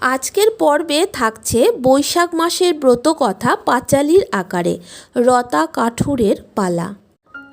আজকের পর্বে থাকছে বৈশাখ মাসের ব্রত কথা পাঁচালির আকারে, রতা কাঠুরের পালা।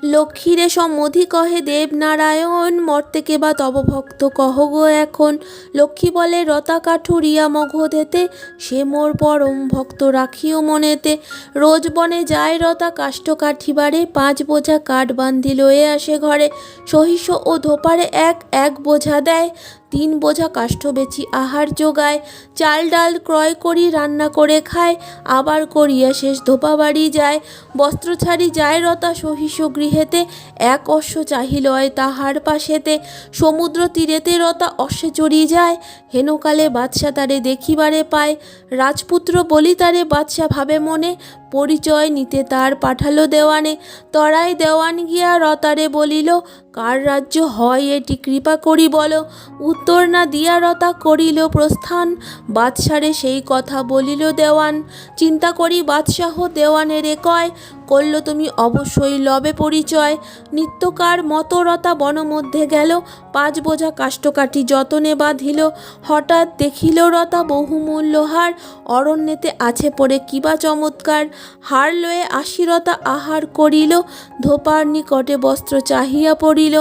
লক্ষ্মীরে সম্মধি কহে দেবনারায়ণ মর্তেকে বা তব ভক্ত কহ গো এখন? লক্ষ্মী বলে, রতা কাঠুরিয়া মগধেতে সে মোর পরম ভক্ত রাখিও মনেতে। রোজ বনে যায় রতা কাষ্ঠ কাঠিবারে, পাঁচ বোঝা কাঠ বান্ধি লয়ে আসে ঘরে। সহিষ ও ধোপারে এক এক বোঝা দেয়। তিন বোঝা কাষ্ঠ বেচি আহার যোগায়, চাল ডাল ক্রয় করি, রান্না করে খায়, আবার করিয়া শেষ ধোপা বাড়ি যায়। বস্ত্র ছাড়ি যায় রতা সহিষ গৃহেতে, এক অশ্ব চাহিলয় তাহার পাশেতে। সমুদ্র তীরেতে রতা অশ্বে চড়ি যায়, হেনকালে বাদশা তারে দেখিবারে পায়। রাজপুত্র বলি তারে বাদশা ভাবে মনে পরিচয় নিতে তার পাঠালো দেওয়ানে। তরাই দেওয়ান গিয়া রতারে বলিল, কার রাজ্য হয় এটি কৃপা করি বলো। উত্তর না দিয়া রতা করিল প্রস্থান। বাদশারে সেই কথা বলিল দেওয়ান। চিন্তা করি বাদশাহ দেওয়ানেরে কয় করল তুমি অবশ্যই লবে পরিচয়। নিত্যকার মতরতা বনমধ্যে গেল, পাঁচ বোঝা কাষ্ঠকাঠি যতনে বাঁধিল। হঠাৎ দেখিল রতা বহুমূল্য হার অরণ্যেতে আছে পড়ে কিবা চমৎকার। হার লয়ে আশিরতা আহার করিল, ধোপার নিকটে বস্ত্র চাহিয়া পড়িল।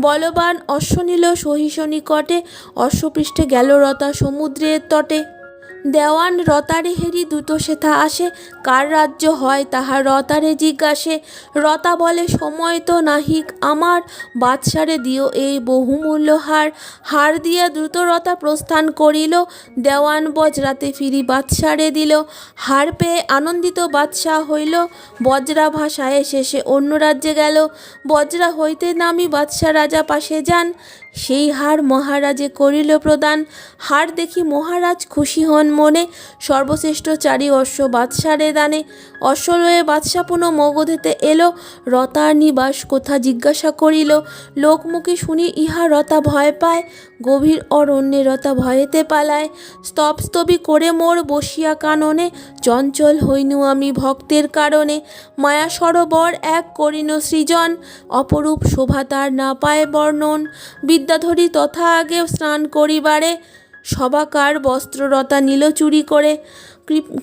বলবান অশ্ব নিল সহিষ নিকটে, অশ্বপৃষ্ঠে গেল রতা সমুদ্রের তটে। দেওয়ান রতারে হেরি দ্রুত সেথা আসে, কার রাজ্য হয় তাহার রতারে জিজ্ঞাসে। রতা বলে, সময় তো নাহিক আমার, বাদশারে দিও এই বহুমূল্য হার। হার দিয়া দ্রুত রতা প্রস্থান করিল, দেওয়ান বজ্রাতে ফিরি বাদশারে দিল। হার পেয়ে আনন্দিত বাদশাহ হইল, বজ্রা ভাষায় শেষে অন্য রাজ্যে গেল। বজ্রা হইতে নামি বাদশা রাজা পাশে যান সেই হার মহারাজে করিল প্রদান। হার দেখি মহারাজ খুশি হন মনে। সর্বশ্রেষ্ঠ চারি অশ্ব বাদশারে দানে। অশ্ব লয়ে বাদশা পুনঃ মগধেতে এলো। রতার নিবাস কোথা জিজ্ঞাসা করিল। লোকমুখে শুনি ইহা রতা ভয় পায়। গভীর অরণ্যে রতা ভয়েতে পালায়। স্তবস্তবি করে মোর বসিয়া কাননে। চঞ্চল হইনু আমি ভক্তের কারণে। মায়া সরোবর এক করিন সৃজন। অপরূপ শোভা তার না পায় বর্ণন। বিদ্যাধরী তথা আগে স্নান করিবারে সবাকার বস্ত্ররতা নীল চুরি করে কৃপ-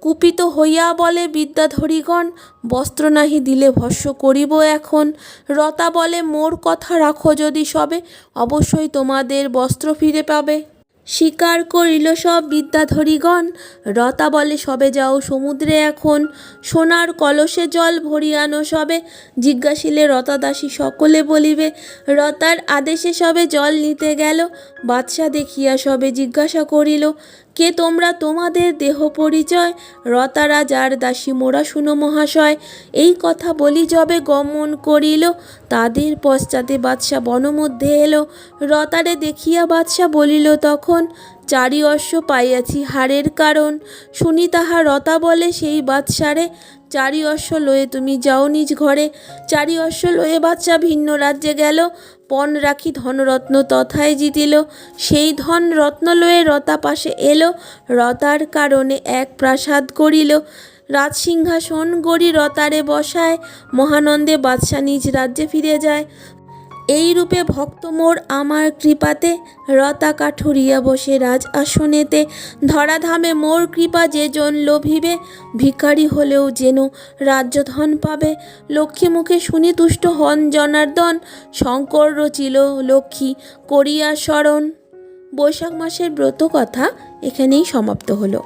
কুপিত হইয়া বলে বিদ্যাধরীগণ, বস্ত্র নাহি দিলে ভস্য করিব এখন। রতা বলে, মোর কথা রাখো যদি সবে, অবশ্যই তোমাদের বস্ত্র ফিরে পাবে। স্বীকার করিল সব বিদ্যাধরীগণ। রতা বলে সবে যাও সমুদ্রে এখন। সোনার কলসে জল ভরিয়ানো সবে। জিজ্ঞাসিলে রতাদাসী সকলে বলিবে, রতার আদেশে সবে জল নিতে গেল? বাদশা দেখিয়া সবে জিজ্ঞাসা করিল কে তোমরা তোমাদের দেহ পরিচয়? রতারা যার দাসী মোরা শুনো মহাশয়। এই কথা বলি যবে গমন করিল, তাদের পশ্চাতে বাদশাহ বনমধ্যে এলো। রতারে দেখিয়া বাদশাহ বলিল, তখন চারি অশ্ব পাইয়াছি হারের কারণ। শুনি তাহা রতা বলে সেই বাদশারে চারি অশ্ব লয়ে তুমি যাও নিজ ঘরে। চারি অশ্ব লয়ে বাচ্চা ভিন্ন রাজ্যে গেল। পণ রাখি ধনরত্ন তথায় জিতিল। সেই ধন রত্ন লয়ে রতা পাশে এলো। রতার কারণে এক প্রাসাদ করিল রাজসিংহাসন গড়ি রতারে বসায়। মহানন্দে বাদশা নিজ রাজ্যে ফিরে যায়। এই রূপে ভক্ত মোর আমার কৃপাতে রতা কাঠুরিয়া বসে রাজ আসনেতে। ধরাধামে মোর কৃপা যে জন লোভিবে, ভিখারি হলেও যেন রাজ্যধন পাবে। লক্ষ্মী মুখে শুনি তুষ্ট হন জনার্দন, শঙ্কর রচিল লক্ষ্মী করিয়া স্মরণ বৈশাখ মাসের ব্রত কথা এখানেই সমাপ্ত হলো।